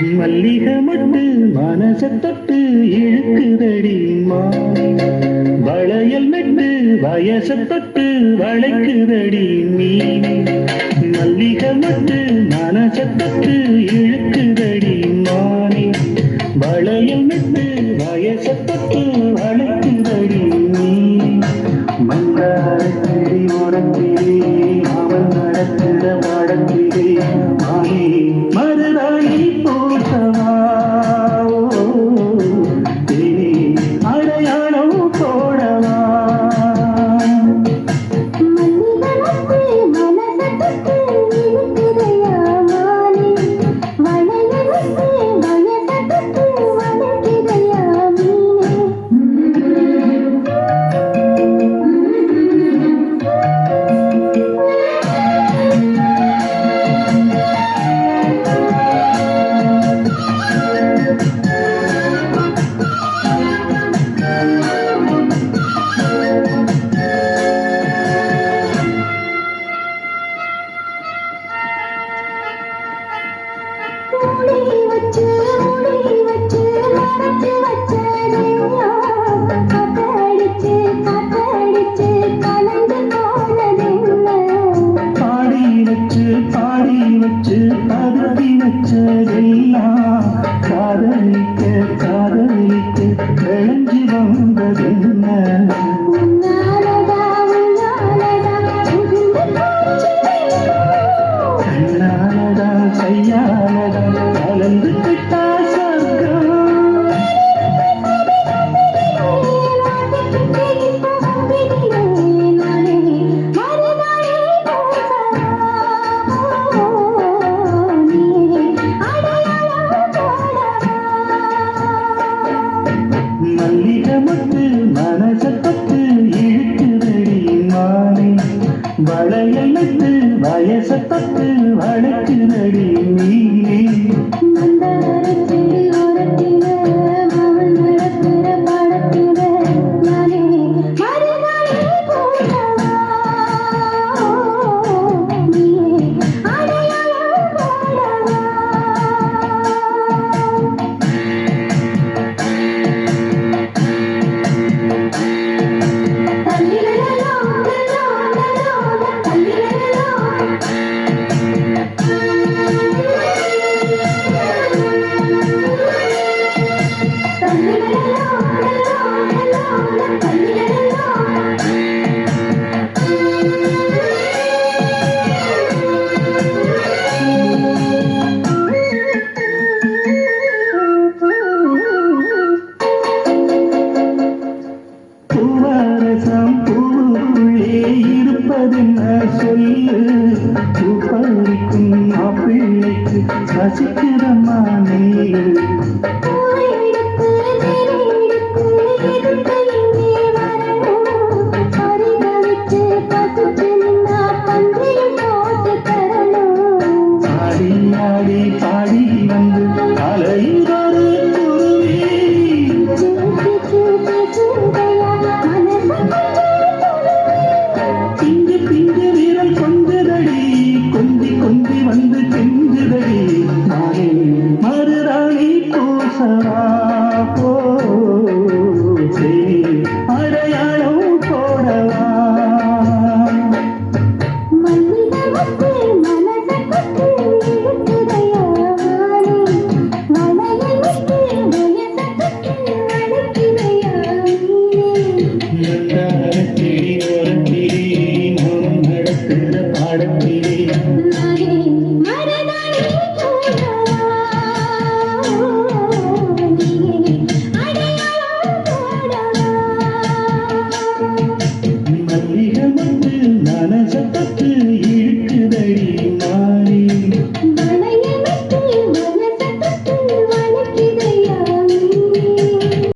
மல்லிக மட்டு மனச தொட்டு இழுக்குதடி வளையல் நட்டு வயச தொட்டு வளைக்குதடி மீனி மல்லிக மட்டு மனச தொட்டு இழுக்குதடி மானி. வளையல் நட்டு வயச தொட்டு பதவி வச்சதெல்லாம் காதலிக்க காதலிக்க விளைஞ்சி வந்ததென்ன கண்ணாலதா கையாலதா கலந்து கிட்டா வளையல் நட்டு வயச தொட்டு வளைக்குதடி மீனே சொல்லு பூப்பறிக்கும் மாப்பிள்ளைக்கு ரசிக்கிறம்மா நீரு ஆடி பாடி வந்து குருவி. வந்து செஞ்சுதடி நானே பூசவா போ